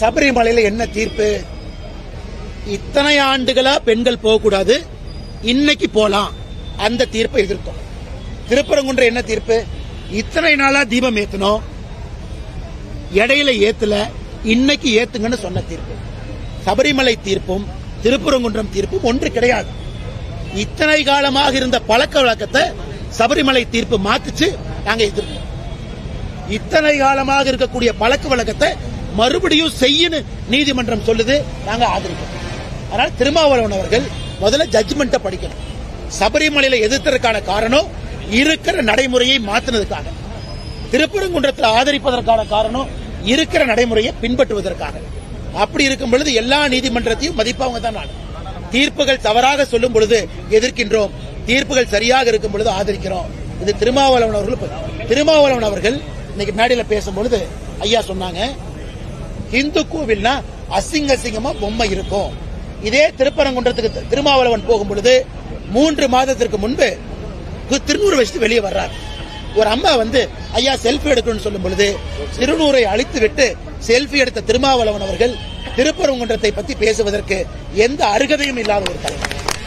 சபரிமலையில என்ன தீர்ப்பு? இத்தனை ஆண்டுகளா பெண்கள் போகக்கூடாது இன்னைக்கு போலாம். அந்த தீர்ப்பை எதிர்த்தோம். திருப்பரங்குன்ற என்ன தீர்ப்பு? இத்தனை நாளா தீபம் ஏத்தணும் இடையில ஏத்துல இன்னைக்கு ஏத்துங்கன்னு சொன்ன தீர்ப்பு. சபரிமலை தீர்ப்பும் திருப்பரங்குன்றம் தீர்ப்பும் ஒன்று கிடையாது. இத்தனை காலமாக இருந்த பழக்க வழக்கத்தை சபரிமலை தீர்ப்பு மாத்துச்சு நாங்க எதிர்ப்போம் இத்தனை காலமாக இருக்கக்கூடிய பழக்க வழக்கத்தை மறுபடியும் செய்யணும் நீதிமன்றம் சொல்லுது நாங்க ஆதரிக்கிறோம். அதனால திருமாவளவன் அவர்கள் முதல்ல ஜட்ஜ்மெண்ட்டை படிக்கணும். சபரிமலையில எதிர்த்ததற்கான காரணம் இருக்கிற நடைமுறையை மாத்தினதுக்காக. திருப்பரங்குன்றத்தில் ஆதரிப்பதற்கான காரணம் இருக்கிற நடைமுறையை பின்பற்றுவதற்காக. அப்படி இருக்கும் பொழுது எல்லா நீதிமன்றத்தையும் மதிப்பவங்க தான் நான் தீர்ப்புகள் தவறாக சொல்லும் பொழுது எதிர்க்கின்றோம். தீர்ப்புகள் சரியாக இருக்கும் பொழுது ஆதரிக்கிறோம். இது திருமாவளவன் அவர்கள் திருமாவளவன் அவர்கள் இன்னைக்கு மேடையில பேசும்பொழுது ஐயா சொன்னாங்க இந்து கோவில்னா அசிங்க அசிங்கமா பொம்மை இருக்கும். இதே திருப்பரங்குன்றத்துக்கு திருமாவளவன் போகும் பொழுது மூன்று மாதத்திற்கு முன்பு திருநூறு வச்சுட்டு வெளியே வர்றார். ஒரு அம்மா வந்து ஐயா செல்ஃபி எடுக்கணும்னு சொல்லும் பொழுது திருநூரை அழித்து விட்டு செல்ஃபி எடுத்த திருமாவளவன் அவர்கள் திருப்பரங்குன்றத்தை பத்தி பேசுவதற்கு எந்த அருகதையும் இல்லாத ஒரு தலைவர்.